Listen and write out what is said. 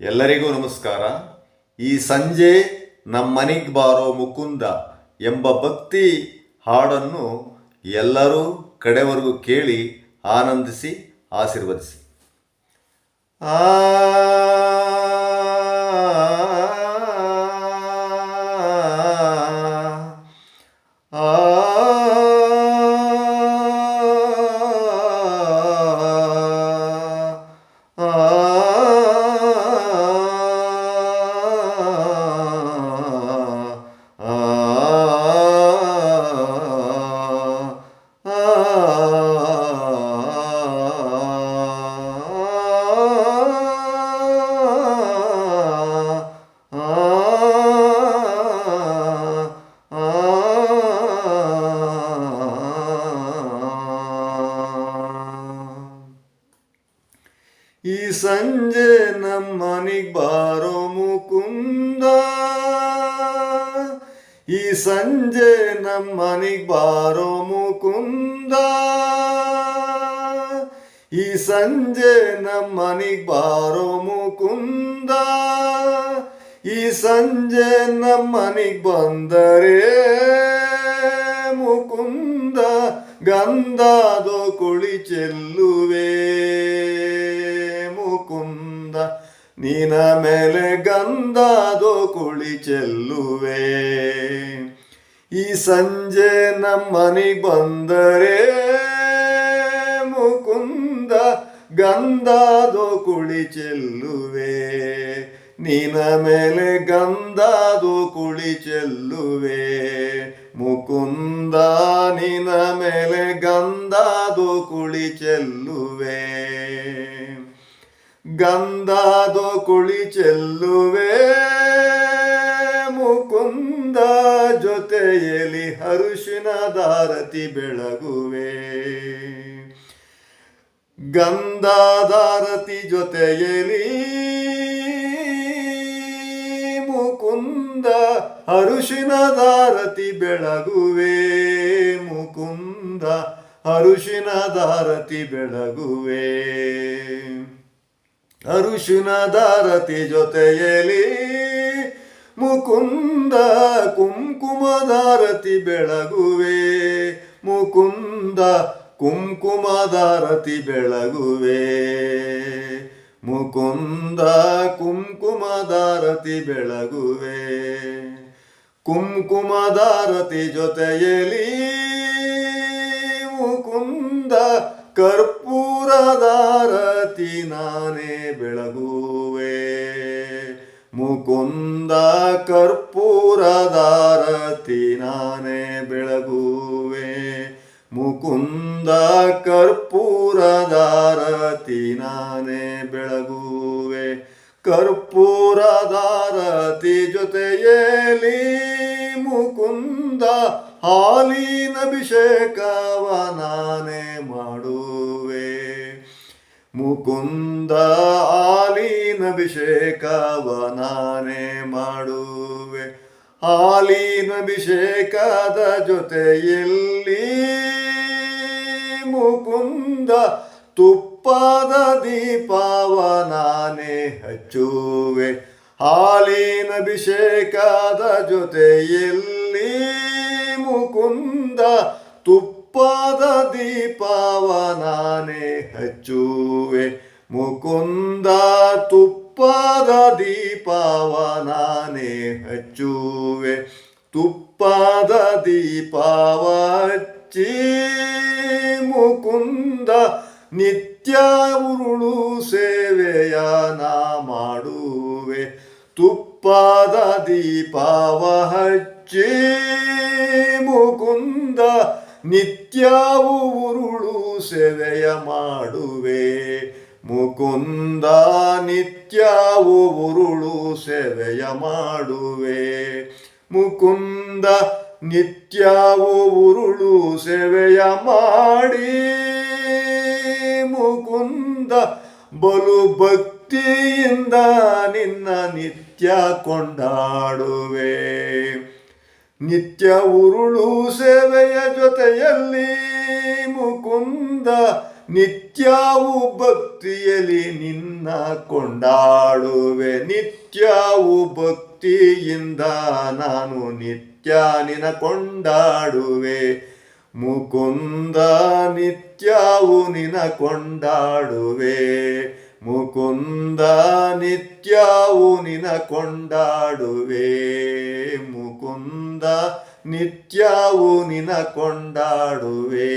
ಎಲ್ಲರಿಗೂ ನಮಸ್ಕಾರ. ಈ ಸಂಜೆ ನಮ್ಮ ಮನೆಗೆ ಬಾರೋ ಮುಕುಂದ ಎಂಬ ಭಕ್ತಿ ಹಾಡನ್ನು ಎಲ್ಲರೂ ಕಡೆವರೆಗೂ ಕೇಳಿ ಆನಂದಿಸಿ, ಆಶೀರ್ವದಿಸಿ. ಆ ಈ ಸಂಜೆ ನಮ್ಮನಿಗ್ ಬಾರೋ ಮುಕುಂದ ಈ ಸಂಜೆ ನಮ್ಮನಿಗ್ ಬಾರೋ ಮುಕುಂದ ಈ ಸಂಜೆ ನಮ್ಮನಿಗ್ ಬಾರೋ ಮುಕುಂದ ಈ ಸಂಜೆ ನಮ್ಮನಿಗ್ ಬಂದರೆ ಮುಕುಂದ ಗಂಧಾದೋ ಕುಳಿ ಚೆಲ್ಲುವೆ ನಿನ ಮೇಲೆ ಗಂಧಾದು ಕುಳಿ ಚೆಲ್ಲುವೆ. ಈ ಸಂಜೆ ನಮ್ಮನಿ ಬಂದರೆ ಮುಕುಂದ ಗಂಧಾದು ಕುಳಿ ಚೆಲ್ಲುವೆ. ನಿನ ಮೇಲೆ ಗಂಧಾದು ಕುಳಿ ಚೆಲ್ಲುವೆ. ಮುಕುಂದ ನಿನ ಮೇಲೆ ಗಂಧಾದು ಕುಳಿ ಚೆಲ್ಲುವೆ. ಗಂಧಾದೋ ಕುಳಿ ಚೆಲ್ಲುವೆ, ಮುಕುಂದ ಜೊತೆಯಲ್ಲಿ ಹರುಷಿನ ದಾರತಿ ಬೆಳಗುವೆ. ಗಂಧಾದಾರತಿ ಜೊತೆಯಲ್ಲಿ ಮುಕುಂದ ಹರುಷಿನ ದಾರತಿ ಬೆಳಗುವೆ. ಮುಕುಂದ ಹರುಷಿನ ದಾರತಿ ಬೆಳಗುವೆ. ಅರುಶಿನ ದಾರತಿ ಜೊತೆಯಲ್ಲಿ ಮುಕುಂದ ಕುಂಕುಮದಾರತಿ ಬೆಳಗುವೆ, ಮುಕುಂದ ಕುಂಕುಮದಾರತಿ ಬೆಳಗುವೆ, ಮುಕುಂದ ಕುಂಕುಮದಾರತಿ ಬೆಳಗುವೆ. ಕುಂಕುಮದಾರತಿ ಜೊತೆಯಲ್ಲಿ ಮುಕುಂದ ಕರ್ಪೂರದಾರತಿ ಮುಕುಂದ ಕರ್ಪೂರದಾರತಿ ನಾನೇ ಬೆಳಗುವೆ. ಮುಕುಂದ ಕರ್ಪೂರದಾರತಿ ನಾನೇ ಬೆಳಗುವೆ. ಕರ್ಪೂರದಾರತಿ ಜೊತೆಯಲ್ಲಿ ಮುಕುಂದ ಹಾಲಿನ ಅಭಿಷೇಕವ ನಾನೇ ಮಾಡುವೆ. ಮುಕುಂದ ಆಲೀನ ಅಭಿಷೇಕವ ನಾನೇ ಮಾಡುವೆ. ಆಲೀನ ಅಭಿಷೇಕದ ಜೊತೆಯಲ್ಲಿ ಮುಕುಂದ ತುಪ್ಪದ ದೀಪವ ನಾನೇ ಹಚ್ಚುವೆ ಹಾಲಿನ ಅಭಿಷೇಕದ ಜೊತೆಯಲ್ಲಿ ಮುಕುಂದ ತುಪ್ಪದ ದೀಪವ ನಾನೇ ಹಚ್ಚುವೆ. ಮುಕುಂದ ತುಪ್ಪದ ದೀಪವ ನಾನೇ ಹಚ್ಚುವೆ. ತುಪ್ಪದ ದೀಪವ ಹಚ್ಚಿ ಮುಕುಂದ ನಿತ್ಯ ಉರುಳು ಸೇವೆಯ ನಾ ಮಾಡುವೆ. ತುಪ್ಪದ ದೀಪವ ಹಚ್ಚಿ ಮುಕುಂದ ನಿತ್ಯವೂ ಉರುಳು ಸೇವೆಯ ಮಾಡುವೆ. ಮುಕುಂದ ನಿತ್ಯವು ಉರುಳು ಸೇವೆಯ ಮಾಡುವೆ. ಮುಕುಂದ ನಿತ್ಯವು ಉರುಳು ಸೇವೆಯ ಮಾಡಿ. ಮುಕುಂದ ಬಲು ಭಕ್ತಿಯಿಂದ ನಿನ್ನ ನಿತ್ಯ ಕೊಂಡಾಡುವೆ. ನಿತ್ಯ ಉರುಳು ಸೇವೆಯ ಜೊತೆಯಲ್ಲಿ ಮುಕುಂದ, ನಿತ್ಯವೂ ಭಕ್ತಿಯಲ್ಲಿ ನಿನ್ನ ಕೊಂಡಾಡುವೆ. ನಿತ್ಯವೂ ಭಕ್ತಿಯಿಂದ ನಾನು ನಿತ್ಯ ನಿನ ಕೊಂಡಾಡುವೆ. ಮುಕುಂದ, ನಿತ್ಯವೂ ನಿನ ಕೊಂಡಾಡುವೆ. ಮುಕುಂದ ನಿತ್ಯವೂ ನಿನ ಕೊಂಡಾಡುವೆ ಮುಕುಂದ ನಿತ್ಯವೂ ನಿನ ಕೊಂಡಾಡುವೆ